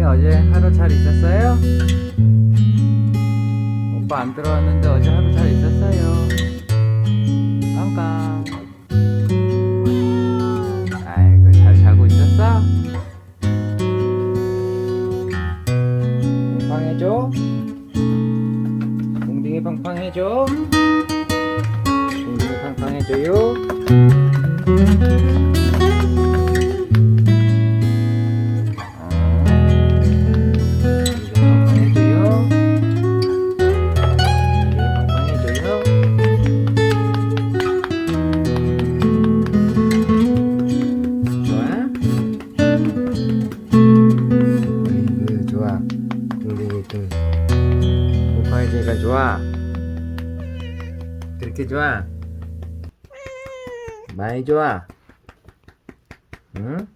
어제 하루 잘 있었어요? 오빠 안 들어왔는데 어제 하루 잘 있었어요? 깡깡 아이고 잘 자고 있었어? 팡팡해줘 웅딩이 팡팡해줘 팡팡해줘요 팡팡해줘요 둥둥이 둥 팡팡해주니까 좋아? 그렇게 좋아? 많이 좋아? 응?